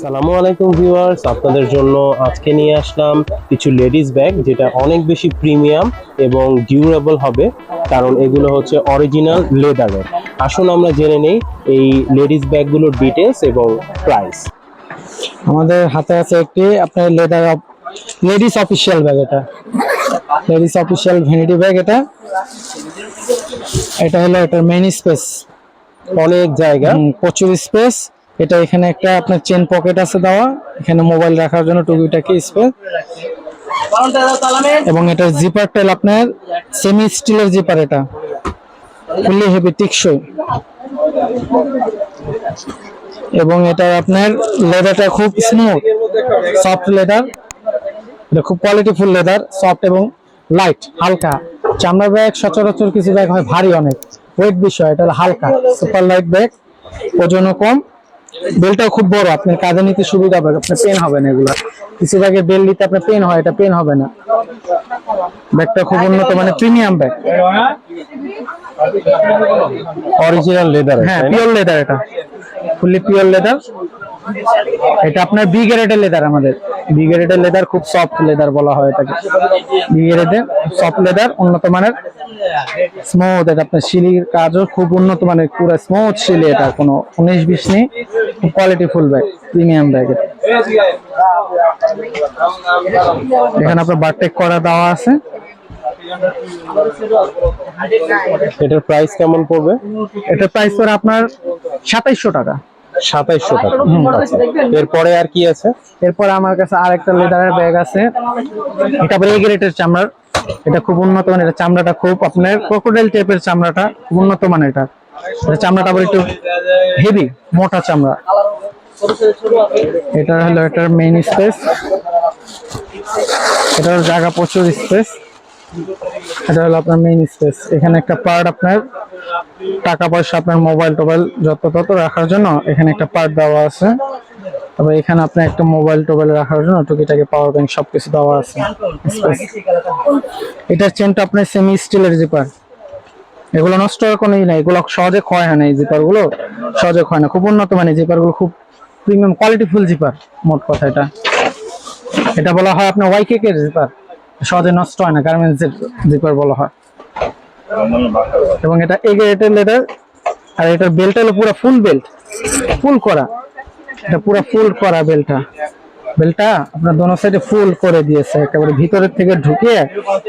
আসসালামু আলাইকুম ভিউয়ার্স আপনাদের জন্য আজকে নিয়ে আসলাম কিছু লেডিস ব্যাগ যেটা অনেক বেশি প্রিমিয়াম এবং ডিউরেবল হবে কারণ এগুলো হচ্ছে অরিজিনাল লেদারের। আসুন আমরা জেনে নেই এই লেডিস ব্যাগগুলোর ডিটেলস এবং প্রাইস। আমাদের হাতে আছে একটি আপনার লেদার লেডিস অফিসিয়াল ব্যাগ এটা। লেডিস অফিসিয়াল ভ্যানিটি ব্যাগ এটা। এটা হলো এটার মেইন স্পেস অনেক জায়গা প্রচুর স্পেস। এটা এখানে একটা আপনার চেন পকেট আছে দেওয়া। এখানে মোবাইল রাখার জন্য টুকিটাকি স্পেস এবং এটার জিপার টেল আপনার সেমি স্টিলের জিপার এটা। ফুললি হেভি টিকসই। এবং এটা আপনার লেদারটা খুব স্মুথ সফট লেদার এটা খুব কোয়ালিটিফুল লেদার সফট এবং লাইট হালকা। চামড়া ব্যাগ সচরাচর কিছু ব্যাগ হয় ভারী অনেক। ওয়েট বিষয়, এটা হলো হালকা সুপার লাইট ব্যাগ ওজনও কম। বেলটাও খুব বড় আপনার কাজে নিতে সুবিধা হবে আপনার পেন হবে না এগুলা। কিছু ব্যাগে বেল নিতে আপনার পেন হয় এটা পেন হবে না। ব্যাগটা খুব উন্নত মানে প্রিমিয়াম ব্যাগ। অরিজিনাল লেদার হ্যাঁ পিওর লেদার এটা। ফুললি পিওর লেদার এটা আপনার বি গ্রেডের লেদার আমাদের। বি গ্রেডের লেদার খুব সফট লেদার বলা হয় এটাকে। বি গ্রেডের সফট লেদার উন্নত মানের। স্মুথ এটা আপনার শিলির কাজও খুব উন্নত মানের পুরো স্মুথ শিলি এটা কোনো উনিশ বিশ নেই। খুব quality full bag premium bag এটা। এখানে আপনার বারটেক করা দেওয়া আছে। এটার প্রাইস কেমন পড়বে? এটার প্রাইস পড়ে আপনার সাতাইশশো টাকা। সাতাইশশো টাকা। এরপরে আর কি আছে? এরপর আমার কাছে আর একটা লেদারের ব্যাগ আছে। এটা আবার গ্রেটের চামড়ার। এটা খুব উন্নত মানের। এটা চামড়াটা খুব আপনার ক্রোকোডাইল টাইপের চামড়াটা উন্নত মানের এটা। এটা চামড়াটা আবার একটু হেভি মোটা চামড়া। এটা হলো এটার মেইন স্পেস এটার জায়গা প্রচুর স্পেস এটা হলো আপনার মেইন স্পেস এখানে একটা পার্ট আপনার টাকা পয়সা, আপনার মোবাইল টোবাইল যত তত রাখার জন্য এখানে একটা পার্ট দেওয়া আছে। তবে এখানে আপনার একটা মোবাইল টোবাইল রাখার জন্য টুকিটাকি পাওয়ার ব্যাংক সবকিছু দেওয়া আছে। এটার চেনটা আপনার সেমি স্টিলের জিপার এগুলো নষ্ট হওয়ার কোনো ই নাই। এগুলো সহজে ক্ষয় হয় না এই জিপারগুলো সহজে ক্ষয় না। খুব উন্নত মানের জিপারগুলো খুব প্রিমিয়াম কোয়ালিটিফুল জিপার মোট কথা এটা। এটা বলা হয় আপনার ওয়াই কেকের জিপার সহজে নষ্ট হয় না গার্মেন্টস জিপার বলা হয়। এবং এটা এ গ্রেডের লেদার, আর এটার বেল্টটা হলো পুরো ফুল বেল্ট ফুল করা। এটা পুরো ফুল করা বেলটা বেলটা আপনার দোনো সাইডে ফুল করে দিয়েছে, একেবারে ভিতরের থেকে ঢুকিয়ে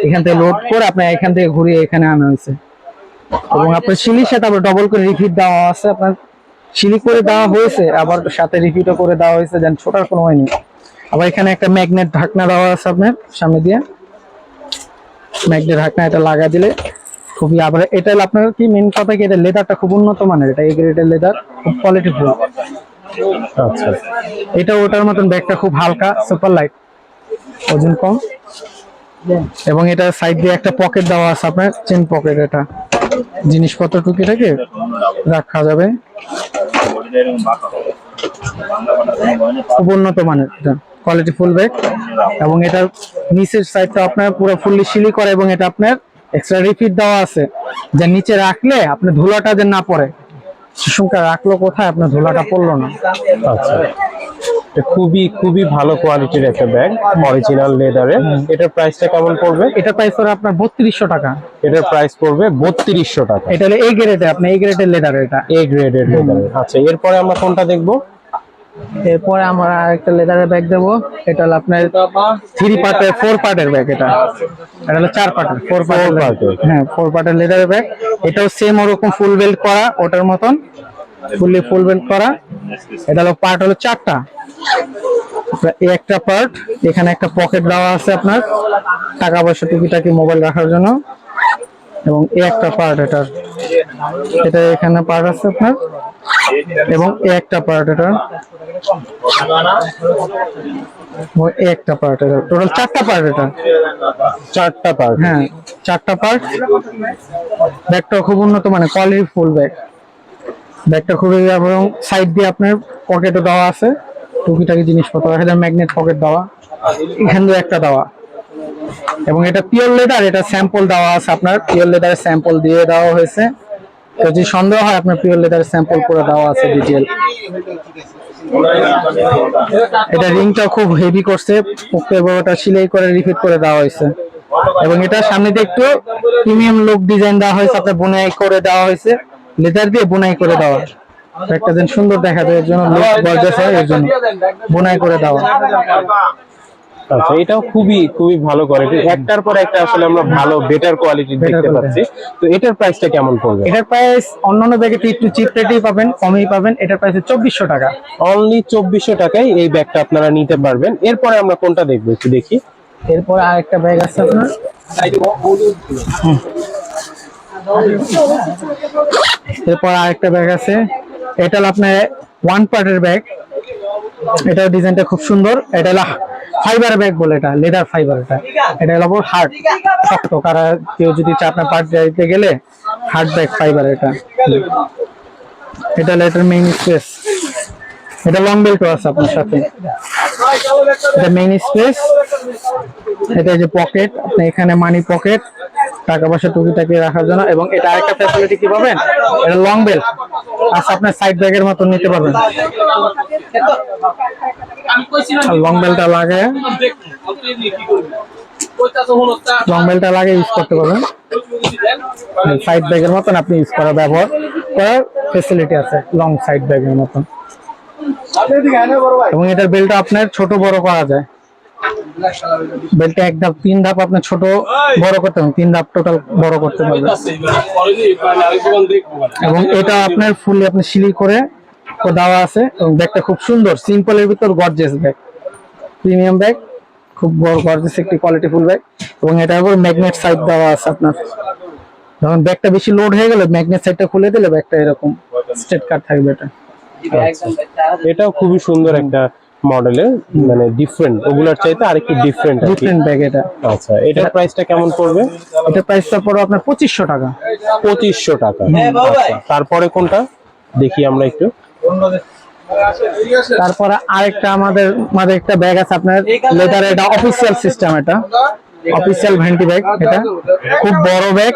এখান থেকে লোড করে আপনার এখান থেকে ঘুরিয়ে এখানে আনা হয়েছে। এবং আপনার শিলির সাথে আবার ডবল করে রিপিট দেওয়া আছে, আপনার শিলি করে দেওয়া হয়েছে, আবার সাথে রিপিটও করে দেওয়া হয়েছে, যেন ছোটার কোনো হয়নি আবার এখানে একটা ম্যাগনেট ঢাকনা দেওয়া আছে আপনার সামনে দিয়ে। ম্যাগনেট ঢাকনা এটা লাগা দিলে খুবই আবার এটা আপনার কি মেন কথা কি এটা লেদারটা খুব উন্নত মানের এটা এই গ্রেডের লেদার খুব কোয়ালিটি কোয়ালিটিফুল আচ্ছা। এটা ওটার মতন ব্যাগটা খুব হালকা সুপার লাইট ওজন কম। এবং এটা সাইড দিয়ে একটা পকেট দেওয়া আছে আপনার চেন পকেট এটা। জিনিসপত্র টুকি টুকিটাকে রাখা যাবে। খুব উন্নত মানের এটা। কোয়ালিটি ফুল ব্যাগ এবং এটার নিচের সাইডটা আপনার পুরো ফুললি সিলি করা এবং এটা আপনার এক্সট্রা রিফিট দেওয়া আছে। যে নিচে রাখলে আপনার ধুলাটা যে না পড়ে। শিশুকা রাখল কোথায়? আপনার ধুলাটা পড়ল না। আচ্ছা। খুবই খুবই ভালো কোয়ালিটির একটা ব্যাগ অরিজিনাল লেদারের এটার প্রাইসটা কেমন পড়বে? এটা প্রাইস পড়ে আপনার বত্রিশশো টাকা। এটার প্রাইস পড়বে বত্রিশশো টাকা। এটা হলো এই গ্রেডে আপনি এ গ্রেডের লেদার এটা। এ গ্রেডের লেদারের আচ্ছা এরপরে আমরা কোনটা দেখব? এরপরে আমরা একটা লেদারের ব্যাগ দেবো। এটা হলো আপনার থ্রি পার্টের ফোর পার্টের ব্যাগ এটা। এটা হলো চার পার্টের ফোর পার্টের। হ্যাঁ ফোর পার্টের লেদারের ব্যাগ এটাও সেম ওরকম ফুল বেল্ট করা ওটার মতন। ফুললি ফুল বেল্ট করা। এটা হলো পার্ট হলো চারটা। এই একটা পার্ট এখানে একটা পকেট দেওয়া আছে আপনার। টাকা পয়সা টুকিটাকি মোবাইল রাখার জন্য। এবং এই একটা পার্ট এটার। এটা এখানে পার্ট আছে আপনার। এবং একটা পার্ট এটা। একটা পার্ট এটা। টোটাল চারটা পার্ট এটা। চারটা পার্ট হ্যাঁ চারটা পার্ট ব্যাগটা খুব উন্নত মানে কোয়ালিটি ফুল ব্যাগ ব্যাগটা খুবই এবং সাইড দিয়ে আপনার পকেটও দেওয়া আছে। টুকিটাকি জিনিসপত্র রাখা যায় ম্যাগনেট পকেট দেওয়া। এখান দিয়ে একটা দেওয়া। এবং এটা পিওর লেদার এটা স্যাম্পল দেওয়া আছে আপনার। পিওর লেদারের স্যাম্পল দিয়ে দেওয়া হয়েছে। যদি সন্দেহ হয়, আপনার পিওর লেদারের স্যাম্পল করে দেওয়া আছে ডিটেল এটা রিংটা খুব হেভি করছে পোক্ত বড়টা সিলাই করে রিপিট করে দেওয়া হয়েছে। এবং এটা সামনে দিয়ে একটু প্রিমিয়াম লুক ডিজাইন দেওয়া হয়েছে, আপনার বোনাই করে দেওয়া হয়েছে। লেদার দিয়ে বোনাই করে দেওয়া। একটা দিন সুন্দর দেখা যায়, এর জন্য লুক গর্জাস হয়, এর জন্য বোনাই করে দেওয়া। আচ্ছা এটাও খুবই খুবই ভালো কোয়ালিটি একটার পর একটা আসলে আমরা ভালো বেটার কোয়ালিটি দেখতে পাচ্ছি। তো এটার প্রাইসটা কেমন পড়বে? এটার প্রাইস অন্যান্য ব্যাগে একটু চিপ রেটেই পাবেন কমেই পাবেন। এটার প্রাইস চব্বিশশো টাকা। অনলি চব্বিশশো টাকায় এই ব্যাগটা আপনারা নিতে পারবেন। এরপরে আমরা কোনটা দেখব একটু দেখি। এরপর আরেকটা ব্যাগ আছে আপনার। এরপর আরেকটা ব্যাগ আছে। এটা আপনার ওয়ান পার্টের ব্যাগ এটার ডিজাইনটা খুব সুন্দর। এটা ফাইবার ব্যাগ বলে এটা লেদার ফাইবার এটা। হলো হার্ড শক্ত। কারা কেউ যদি চা আপনার পার্ট দিতে গেলে হার্ড ব্যাগ ফাইবার এটা। এটা লেটার মেইন স্পেস এটা লং বেল্টও আছে আপনার সাথে। এটা মেইন স্পেস এটা যে পকেট আপনি এখানে মানি পকেট টাকা পয়সা টুকিটাকি রাখার জন্য। এবং এটা আরেকটা ফ্যাসিলিটি কি পাবেন? এটা লং বেল্ট আচ্ছা আপনার সাইড ব্যাগের মতো নিতে পারবেন। লং বেলটা লাগে। লং বেলটা লাগে ইউজ করতে পারবেন। সাইড ব্যাগের মতন আপনি ইউজ করা ব্যবহার করার ফেসিলিটি আছে লং সাইড ব্যাগের মতন। এবং এটার বেলটা আপনার ছোট বড় করা যায়। বেলটা এক ধাপ তিন ধাপ আপনার ছোট বড় করতে পারবেন তিন ধাপ টোটাল বড় করতে পারবেন। এবং এটা আপনার ফুললি আপনি সিলি করে দেওয়া আছে এবং ব্যাগটা খুব সুন্দর সিম্পলের ভিতর গর্জেস ব্যাগ প্রিমিয়াম ব্যাগ খুব বড় গর্জেস একটি কোয়ালিটি ফুল ব্যাগ এবং এটার উপর ম্যাগনেট সাইড দেওয়া আছে আপনার। যখন ব্যাগটা বেশি লোড হয়ে গেলে ম্যাগনেট সাইডটা খুলে দিলে ব্যাগটা এরকম স্ট্রেট কাট থাকবে এটা। এটাও খুবই সুন্দর একটা মডেলের মানে ডিফারেন্ট ওগুলার চাইতে আরেকটু ডিফারেন্ট ডিফারেন্ট ব্যাগ এটা। আচ্ছা এটার প্রাইসটা কেমন পড়বে? এটা প্রাইসটা পড়বে আপনার 2500 টাকা। 2500 টাকা। আচ্ছা, তারপরে কোনটা? দেখি আমরা একটু। তারপরে আরেকটা আমাদের আমাদের একটা ব্যাগ আছে আপনার লেদার এটা অফিসিয়াল সিস্টেম এটা। অফিসিয়াল ভ্যান্টি ব্যাগ এটা। খুব বড় ব্যাগ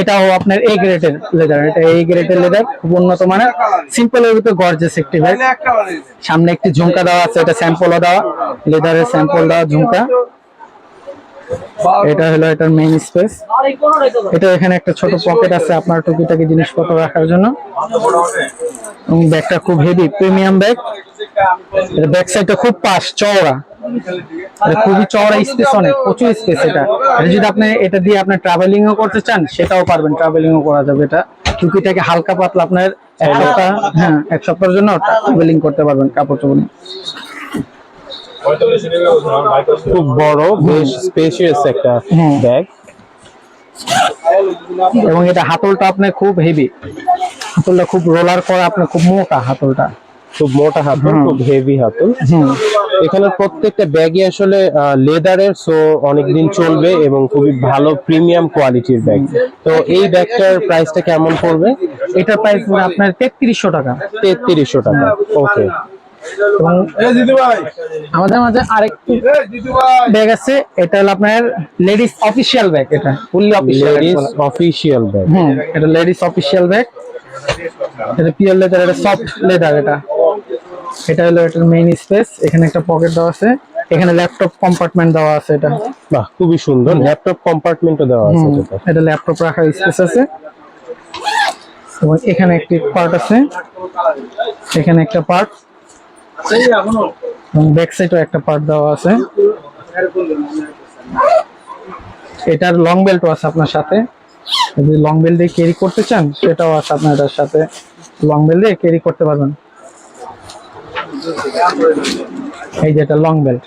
এটাও আপনার এই গ্রেডের লেদার এটা এই গ্রেডের লেদার খুব উন্নত মানের। সিম্পল এর ভিতরে গর্জেস একটি ব্যাগ সামনে একটি ঝুমকা দেওয়া আছে, এটা স্যাম্পলও দেওয়া। লেদারের স্যাম্পল দেওয়া ঝুমকা। এটা হলো এটার মেইন স্পেস এটা এখানে একটা ছোট পকেট আছে আপনার টুকিটাকি জিনিসপত্র রাখার জন্য। এবং ব্যাগটা খুব হেভি প্রিমিয়াম ব্যাগ এটা ব্যাক সাইডটা খুব পাশ, চওড়া। খুবই চওড়া স্পেস অনেক, প্রচুর স্পেস এটা। এটা যদি আপনি এটা দিয়ে আপনি ট্রাভেলিং ও করতে চান, সেটাও পারবেন ট্রাভেলিং ও করা যাবে এটা। টুকিটাকে হালকা পাতলা আপনার এক সপ্তাহ হ্যাঁ এক সপ্তাহের জন্য ট্রাভেলিং করতে পারবেন, কাপড় চোপড়। খুব বড় বেশ স্পেশিয়াস একটা ব্যাগ এবং এটা হাতলটা আপনার খুব হেভি হাতলটা খুব রোলার করা আপনার খুব মোটা হাতলটা। খুব মোটা হাতল খুব হেভি হাতল। এখানে প্রত্যেকটা ব্যাগই আসলে লেদারের সো অনেকদিন চলবে এবং খুবই ভালো প্রিমিয়াম কোয়ালিটির ব্যাগ তো এই ব্যাগটার প্রাইসটা কেমন পড়বে? এটার প্রাইস আপনার তেত্রিশশো টাকা। তেত্রিশশো টাকা ওকে এবং আমাদের মাঝে আরেকটি ব্যাগ আছে এটা হলো আপনার লেডিস অফিসিয়াল ব্যাগ এটা fully official ladies official bag. Hmm এটা লেডিস অফিসিয়াল ব্যাগ। এটা পিওর লেদার এটা সফট লেদার এটা। এটা হলো এটার মেইন স্পেস এখানে একটা পকেট দেওয়া আছে। এখানে ল্যাপটপ কম্পার্টমেন্ট দেওয়া আছে এটা। বাহ খুবই সুন্দর। ল্যাপটপ কম্পার্টমেন্টও দেওয়া আছে এটা। ল্যাপটপ রাখার স্পেস আছে। এবং এখানে একটি পার্ট আছে। এখানে একটা পার্ট ব্যাক সাইডেও একটা পার্ট দেওয়া আছে। এটার লং বেল্টও আছে আপনার সাথে। যদি লং বেল্ট দিয়ে ক্যারি করতে চান সেটাও আছে আপনার এটার সাথে। লং বেল্ট দিয়ে ক্যারি করতে পারবেন। এই যে এটা লং বেল্ট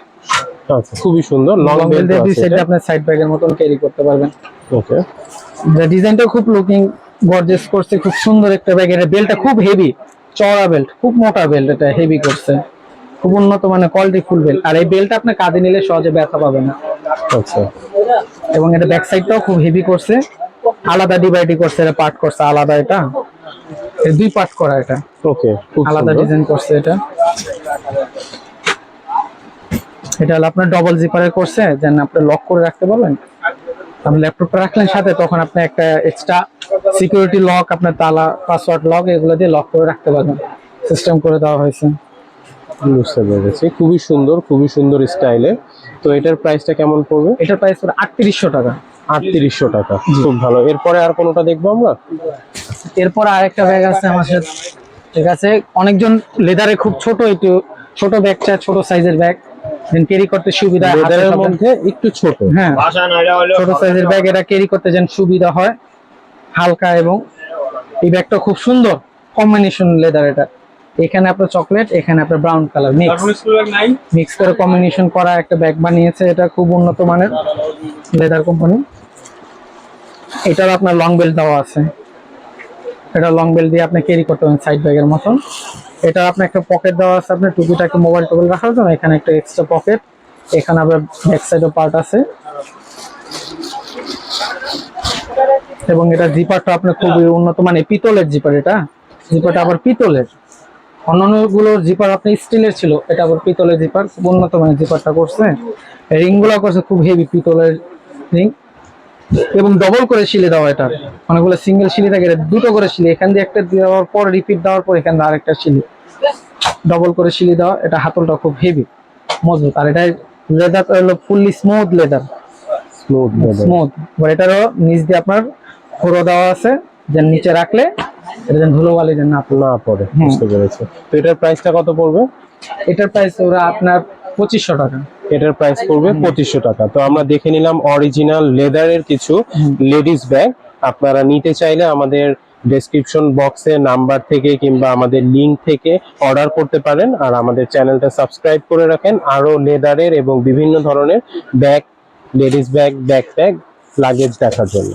আচ্ছা খুবই সুন্দর লং বেল্ট বেল্ট দিয়ে দুই সাইডে আপনার সাইড ব্যাগের মতন ক্যারি করতে পারবেন। ওকে ডিজাইনটা খুব লুকিং গর্জেস করছে খুব সুন্দর একটা ব্যাগ এটা বেল্টটা খুব হেভি চওড়া বেল্ট খুব মোটা বেল্ট এটা হেভি করছে। খুব উন্নত মানে কোয়ালিটি ফুল বেল্ট আর এই বেল্টটা আপনি কাঁধে নিলে সহজে ব্যথা পাবে না। আচ্ছা। এবং এটা ব্যাক সাইডটাও খুব হেভি করছে। আলাদা ডিভাইডি করছে এটা পার্ট করছে আলাদা এটা। এই দুই পার্ট করা এটা। ওকে খুব আলাদা ডিজাইন করছে এটা। এটা হলো আপনার ডবল জিপারের করছে যেন আপনি লক করে রাখতে পারবেন। আপনি ল্যাপটপটা রাখলেন সাথে তখন আপনি একটা এক্সট্রা সিকিউরিটি লক আপনার তালা পাসওয়ার্ড লক এগুলো দিয়ে লক করে রাখতে পারবেন। সিস্টেম করে দেওয়া হয়েছে। বুঝতে পেরেছি। খুবই সুন্দর খুবই সুন্দর স্টাইলে তো এটার প্রাইসটা কেমন পড়বে? এটার প্রাইস পড়ে আটত্রিশশো টাকা। আটত্রিশশো টাকা। খুব ভালো। এরপরে আর কোনোটা দেখব আমরা? এরপর আরেকটা ব্যাগ আছে আমার সাথে। ঠিক আছে? অনেকজন লেদারে খুব ছোট একটু ছোট ব্যাগ চায় ছোট সাইজের ব্যাগ দেন ক্যারি করতে সুবিধা লেদারের মধ্যে একটু ছোট। হ্যাঁ। ছোট সাইজের ব্যাগ এটা ক্যারি করতে যেন সুবিধা হয় হালকা এবং এই ব্যাগটা খুব সুন্দর কম্বিনেশন লেদার এটা। এখানে আপনার চকলেট এখানে আপনার ব্রাউন কালার মিক্স মিক্স করে কম্বিনেশন করা একটা ব্যাগ বানিয়েছে এটা খুব উন্নত মানের লেদার কোম্পানি এটার আপনার লং বেল্ট দেওয়া আছে। এটা লং বেল্ট দিয়ে আপনি ক্যারি করতে পারেন সাইড ব্যাগের মতন। এটা আপনার একটা পকেট দেওয়া আছে আপনার টুপিটাকে মোবাইল টোবাইল রাখার জন্য, এখানে একটা এক্সট্রা পকেট এখানে আবার ব্যাক সাইডও পার্ট আছে। এবং এটা জিপারটা আপনার খুবই উন্নত মানে পিতলের জিপার এটা জিপারটা আবার পিতলের। অন্যান্যগুলোর জিপার আপনার স্টিলের ছিল, এটা আবার পিতলের জিপার উন্নত মানের জিপারটা করছে। রিংগুলো করছে, খুব হেভি পিতলের রিং এবং ডবল করে শিলে দেওয়া এটা। অনেকগুলো সিঙ্গেল শিলি থাকে দুটো করে শিলি। এখান দিয়ে একটা দেওয়ার পর রিপিট দেওয়ার পর এখান দিয়ে আরেকটা শিলি। ডবল করে শিলি দেওয়া এটা হাতলটা খুব হেভি মজবুত। আর এটা লেদার হলো fully smooth leather smooth smooth এবার এটারও নিচ দিয়ে আপনার ফোড়ো দেওয়া আছে যে নিচে রাখলে এটা যেন ধুলো বালি যেন না পড়ে। না পড়ে বুঝতে পেরেছি। তো এটার প্রাইসটা কত পড়বে? এটার প্রাইস ওরা আপনার পঁচিশশো টাকা। এটার প্রাইস পড়বে পঁচিশশো টাকা। তো আমরা দেখে নিলাম অরিজিনাল লেদারের কিছু লেডিস ব্যাগ আপনারা নিতে চাইলে আমাদের ডেসক্রিপশন বক্সে নাম্বার থেকে কিংবা আমাদের লিংক থেকে অর্ডার করতে পারেন। আর আমাদের চ্যানেলটা সাবস্ক্রাইব করে রাখেন। আরও লেদারের এবং বিভিন্ন ধরনের bag ladies bag backpack luggage দেখার জন্য।